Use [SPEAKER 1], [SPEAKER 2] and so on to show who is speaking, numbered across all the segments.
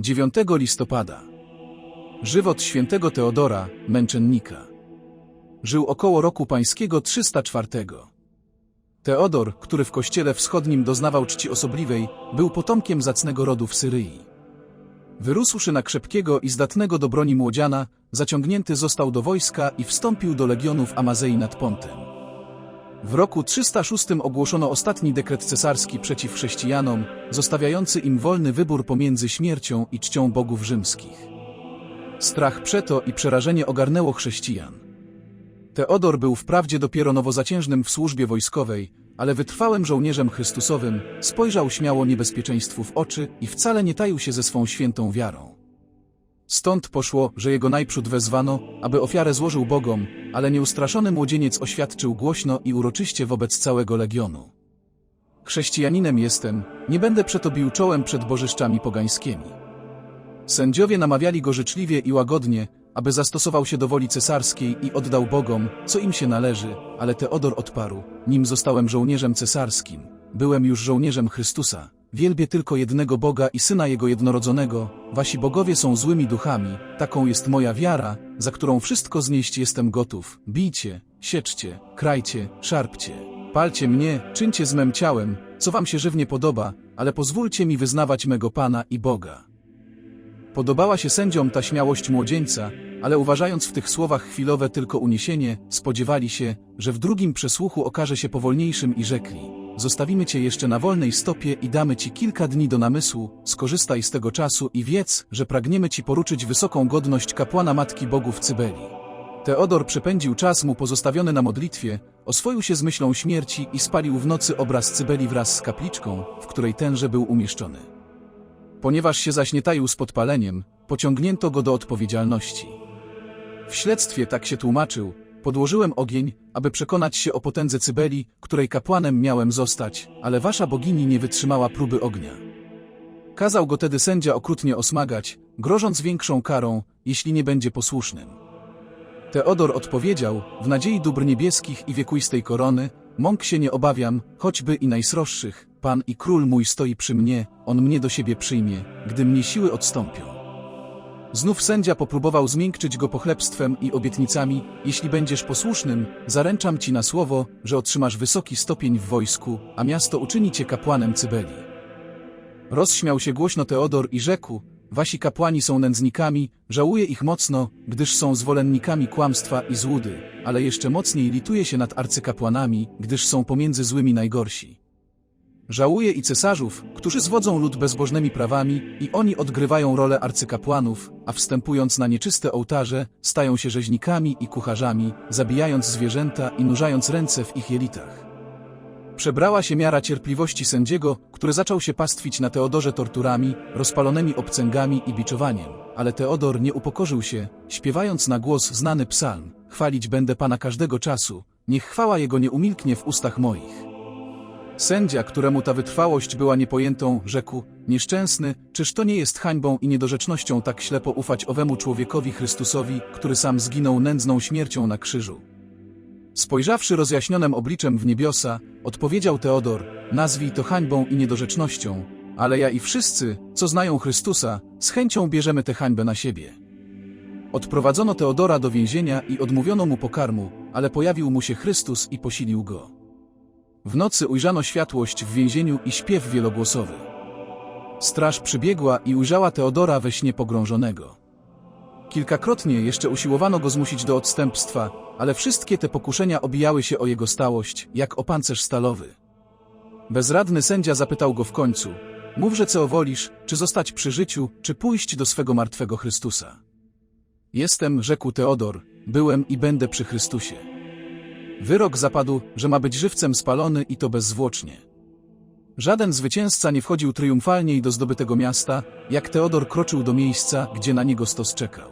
[SPEAKER 1] 9 listopada. Żywot świętego Teodora, męczennika. Żył około roku pańskiego 304. Teodor, który w kościele wschodnim doznawał czci osobliwej, był potomkiem zacnego rodu w Syryi. Wyrósłszy na krzepkiego i zdatnego do broni młodziana, zaciągnięty został do wojska i wstąpił do legionów Amazei nad Pontem. W roku 306 ogłoszono ostatni dekret cesarski przeciw chrześcijanom, zostawiający im wolny wybór pomiędzy śmiercią i czcią bogów rzymskich. Strach przeto i przerażenie ogarnęło chrześcijan. Teodor był wprawdzie dopiero nowozaciężnym w służbie wojskowej, ale wytrwałym żołnierzem Chrystusowym spojrzał śmiało niebezpieczeństwu w oczy i wcale nie taił się ze swą świętą wiarą. Stąd poszło, że jego najprzód wezwano, aby ofiarę złożył bogom, ale nieustraszony młodzieniec oświadczył głośno i uroczyście wobec całego legionu. Chrześcijaninem jestem, nie będę przeto bił czołem przed bożyszczami pogańskimi. Sędziowie namawiali go życzliwie i łagodnie, aby zastosował się do woli cesarskiej i oddał bogom, co im się należy, ale Teodor odparł, nim zostałem żołnierzem cesarskim, byłem już żołnierzem Chrystusa, wielbię tylko jednego Boga i Syna Jego jednorodzonego, wasi bogowie są złymi duchami, taką jest moja wiara, za którą wszystko znieść jestem gotów, bijcie, sieczcie, krajcie, szarpcie, palcie mnie, czyńcie z mem ciałem, co wam się żywnie podoba, ale pozwólcie mi wyznawać mego Pana i Boga. Podobała się sędziom ta śmiałość młodzieńca, ale uważając w tych słowach chwilowe tylko uniesienie, spodziewali się, że w drugim przesłuchu okaże się powolniejszym i rzekli: Zostawimy cię jeszcze na wolnej stopie i damy ci kilka dni do namysłu, skorzystaj z tego czasu i wiedz, że pragniemy ci poruczyć wysoką godność kapłana Matki Bogów Cybeli. Teodor przepędził czas mu pozostawiony na modlitwie, oswoił się z myślą śmierci i spalił w nocy obraz Cybeli wraz z kapliczką, w której tenże był umieszczony. Ponieważ się zaś nie taił z podpaleniem, pociągnięto go do odpowiedzialności. W śledztwie tak się tłumaczył, podłożyłem ogień, aby przekonać się o potędze Cybeli, której kapłanem miałem zostać, ale wasza bogini nie wytrzymała próby ognia. Kazał go tedy sędzia okrutnie osmagać, grożąc większą karą, jeśli nie będzie posłusznym. Teodor odpowiedział, w nadziei dóbr niebieskich i wiekuistej korony, mąk się nie obawiam, choćby i najsroższych, Pan i Król mój stoi przy mnie, On mnie do siebie przyjmie, gdy mnie siły odstąpią. Znów sędzia popróbował zmiękczyć go pochlebstwem i obietnicami, jeśli będziesz posłusznym, zaręczam ci na słowo, że otrzymasz wysoki stopień w wojsku, a miasto uczyni cię kapłanem Cybeli. Rozśmiał się głośno Teodor i rzekł, wasi kapłani są nędznikami, żałuję ich mocno, gdyż są zwolennikami kłamstwa i złudy, ale jeszcze mocniej lituję się nad arcykapłanami, gdyż są pomiędzy złymi najgorsi. Żałuję i cesarzów, którzy zwodzą lud bezbożnymi prawami i oni odgrywają rolę arcykapłanów, a wstępując na nieczyste ołtarze, stają się rzeźnikami i kucharzami, zabijając zwierzęta i nurzając ręce w ich jelitach. Przebrała się miara cierpliwości sędziego, który zaczął się pastwić na Teodorze torturami, rozpalonymi obcęgami i biczowaniem. Ale Teodor nie upokorzył się, śpiewając na głos znany psalm, chwalić będę Pana każdego czasu, niech chwała Jego nie umilknie w ustach moich. Sędzia, któremu ta wytrwałość była niepojętą, rzekł, nieszczęsny, czyż to nie jest hańbą i niedorzecznością tak ślepo ufać owemu człowiekowi Chrystusowi, który sam zginął nędzną śmiercią na krzyżu? Spojrzawszy rozjaśnionym obliczem w niebiosa, odpowiedział Teodor, nazwij to hańbą i niedorzecznością, ale ja i wszyscy, co znają Chrystusa, z chęcią bierzemy tę hańbę na siebie. Odprowadzono Teodora do więzienia i odmówiono mu pokarmu, ale pojawił mu się Chrystus i posilił go. W nocy ujrzano światłość w więzieniu i śpiew wielogłosowy. Straż przybiegła i ujrzała Teodora we śnie pogrążonego. Kilkakrotnie jeszcze usiłowano go zmusić do odstępstwa, ale wszystkie te pokuszenia obijały się o jego stałość, jak o pancerz stalowy. Bezradny sędzia zapytał go w końcu, mówże co wolisz, czy zostać przy życiu, czy pójść do swego martwego Chrystusa. Jestem, rzekł Teodor, byłem i będę przy Chrystusie. Wyrok zapadł, że ma być żywcem spalony i to bezzwłocznie. Żaden zwycięzca nie wchodził triumfalniej do zdobytego miasta, jak Teodor kroczył do miejsca, gdzie na niego stos czekał.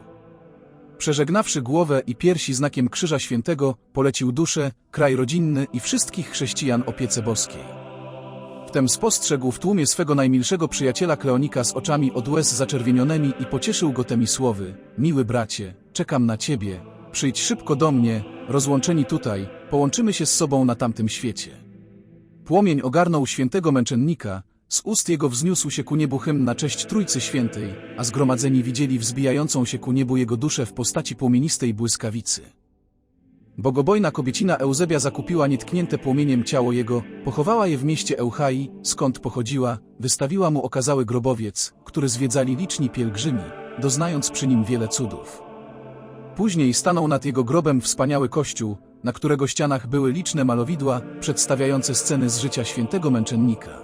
[SPEAKER 1] Przeżegnawszy głowę i piersi znakiem Krzyża Świętego, polecił duszę, kraj rodzinny i wszystkich chrześcijan opiece boskiej. Wtem spostrzegł w tłumie swego najmilszego przyjaciela Kleonika z oczami od łez zaczerwienionymi i pocieszył go temi słowy. Miły bracie, czekam na ciebie, przyjdź szybko do mnie, rozłączeni tutaj, połączymy się z sobą na tamtym świecie. Płomień ogarnął świętego męczennika, z ust jego wzniósł się ku niebu hymn na cześć Trójcy Świętej, a zgromadzeni widzieli wzbijającą się ku niebu jego duszę w postaci płomienistej błyskawicy. Bogobojna kobiecina Euzebia zakupiła nietknięte płomieniem ciało jego, pochowała je w mieście Euchai, skąd pochodziła, wystawiła mu okazały grobowiec, który zwiedzali liczni pielgrzymi, doznając przy nim wiele cudów. Później stanął nad jego grobem wspaniały kościół, na którego ścianach były liczne malowidła przedstawiające sceny z życia świętego męczennika.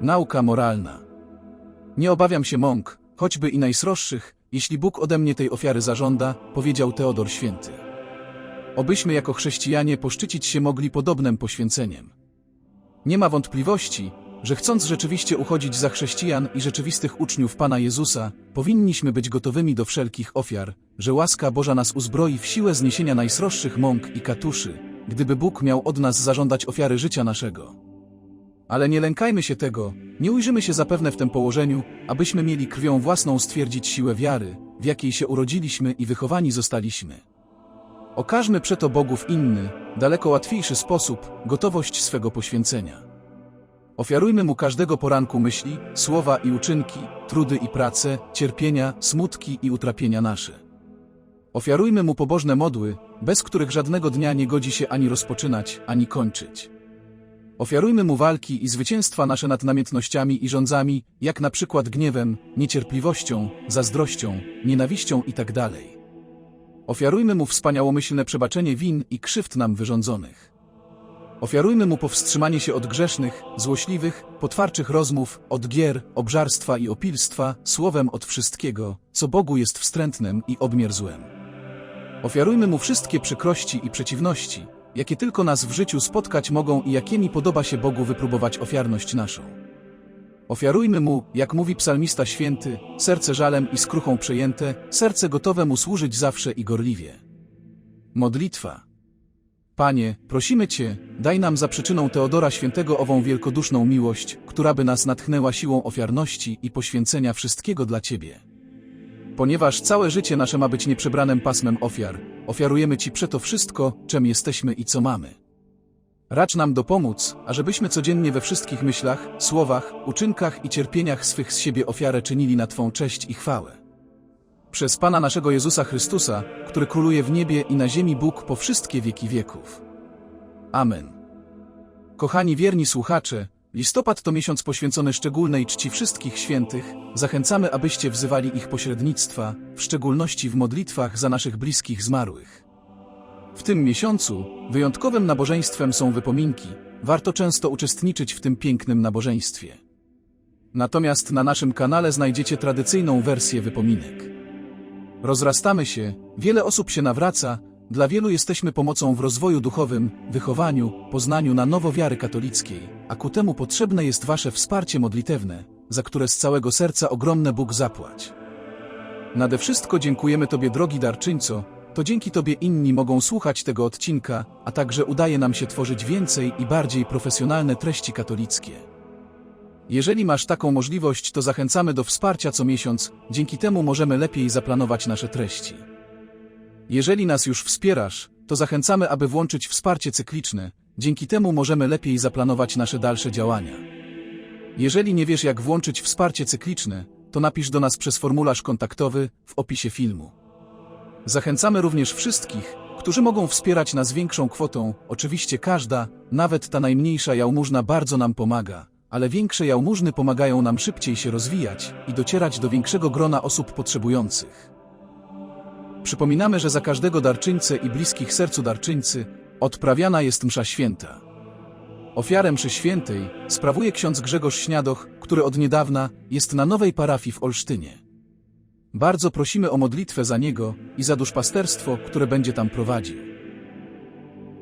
[SPEAKER 1] Nauka moralna. Nie obawiam się mąk, choćby i najsroższych, jeśli Bóg ode mnie tej ofiary zażąda, powiedział Teodor Święty. Obyśmy jako chrześcijanie poszczycić się mogli podobnym poświęceniem. Nie ma wątpliwości, że chcąc rzeczywiście uchodzić za chrześcijan i rzeczywistych uczniów Pana Jezusa, powinniśmy być gotowymi do wszelkich ofiar, że łaska Boża nas uzbroi w siłę zniesienia najsroższych mąk i katuszy, gdyby Bóg miał od nas zażądać ofiary życia naszego. Ale nie lękajmy się tego, nie ujrzymy się zapewne w tym położeniu, abyśmy mieli krwią własną stwierdzić siłę wiary, w jakiej się urodziliśmy i wychowani zostaliśmy. Okażmy przeto Bogu w inny, daleko łatwiejszy sposób, gotowość swego poświęcenia. Ofiarujmy Mu każdego poranku myśli, słowa i uczynki, trudy i prace, cierpienia, smutki i utrapienia nasze. Ofiarujmy Mu pobożne modły, bez których żadnego dnia nie godzi się ani rozpoczynać, ani kończyć. Ofiarujmy Mu walki i zwycięstwa nasze nad namiętnościami i rządzami, jak na przykład gniewem, niecierpliwością, zazdrością, nienawiścią itd. Ofiarujmy Mu wspaniałomyślne przebaczenie win i krzywd nam wyrządzonych. Ofiarujmy Mu powstrzymanie się od grzesznych, złośliwych, potwarczych rozmów, od gier, obżarstwa i opilstwa, słowem od wszystkiego, co Bogu jest wstrętnym i obmierzłym. Ofiarujmy Mu wszystkie przykrości i przeciwności, jakie tylko nas w życiu spotkać mogą i jakimi podoba się Bogu wypróbować ofiarność naszą. Ofiarujmy Mu, jak mówi psalmista święty, serce żalem i skruchą przejęte, serce gotowe Mu służyć zawsze i gorliwie. Modlitwa. Panie, prosimy Cię, daj nam za przyczyną Teodora Świętego ową wielkoduszną miłość, która by nas natchnęła siłą ofiarności i poświęcenia wszystkiego dla Ciebie. Ponieważ całe życie nasze ma być nieprzebranym pasmem ofiar, ofiarujemy Ci przeto wszystko, czym jesteśmy i co mamy. Racz nam dopomóc, ażebyśmy codziennie we wszystkich myślach, słowach, uczynkach i cierpieniach swych z siebie ofiarę czynili na Twą cześć i chwałę. Przez Pana naszego Jezusa Chrystusa, który króluje w niebie i na ziemi Bóg po wszystkie wieki wieków. Amen. Kochani wierni słuchacze, listopad to miesiąc poświęcony szczególnej czci wszystkich świętych. Zachęcamy, abyście wzywali ich pośrednictwa, w szczególności w modlitwach za naszych bliskich zmarłych. W tym miesiącu wyjątkowym nabożeństwem są wypominki. Warto często uczestniczyć w tym pięknym nabożeństwie. Natomiast na naszym kanale znajdziecie tradycyjną wersję wypominek. Rozrastamy się, wiele osób się nawraca, dla wielu jesteśmy pomocą w rozwoju duchowym, wychowaniu, poznaniu na nowo wiary katolickiej, a ku temu potrzebne jest Wasze wsparcie modlitewne, za które z całego serca ogromne Bóg zapłać. Nade wszystko dziękujemy Tobie, drogi darczyńco, to dzięki Tobie inni mogą słuchać tego odcinka, a także udaje nam się tworzyć więcej i bardziej profesjonalne treści katolickie. Jeżeli masz taką możliwość, to zachęcamy do wsparcia co miesiąc, dzięki temu możemy lepiej zaplanować nasze treści. Jeżeli nas już wspierasz, to zachęcamy, aby włączyć wsparcie cykliczne, dzięki temu możemy lepiej zaplanować nasze dalsze działania. Jeżeli nie wiesz, jak włączyć wsparcie cykliczne, to napisz do nas przez formularz kontaktowy w opisie filmu. Zachęcamy również wszystkich, którzy mogą wspierać nas większą kwotą, oczywiście każda, nawet ta najmniejsza jałmużna bardzo nam pomaga, ale większe jałmużny pomagają nam szybciej się rozwijać i docierać do większego grona osób potrzebujących. Przypominamy, że za każdego darczyńcę i bliskich sercu darczyńcy odprawiana jest msza święta. Ofiarę mszy świętej sprawuje ksiądz Grzegorz Śniadoch, który od niedawna jest na nowej parafii w Olsztynie. Bardzo prosimy o modlitwę za niego i za duszpasterstwo, które będzie tam prowadził.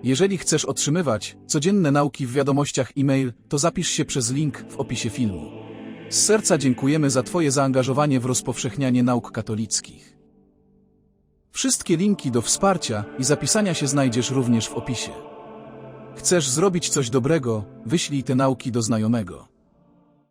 [SPEAKER 1] Jeżeli chcesz otrzymywać codzienne nauki w wiadomościach e-mail, to zapisz się przez link w opisie filmu. Z serca dziękujemy za Twoje zaangażowanie w rozpowszechnianie nauk katolickich. Wszystkie linki do wsparcia i zapisania się znajdziesz również w opisie. Chcesz zrobić coś dobrego, wyślij te nauki do znajomego.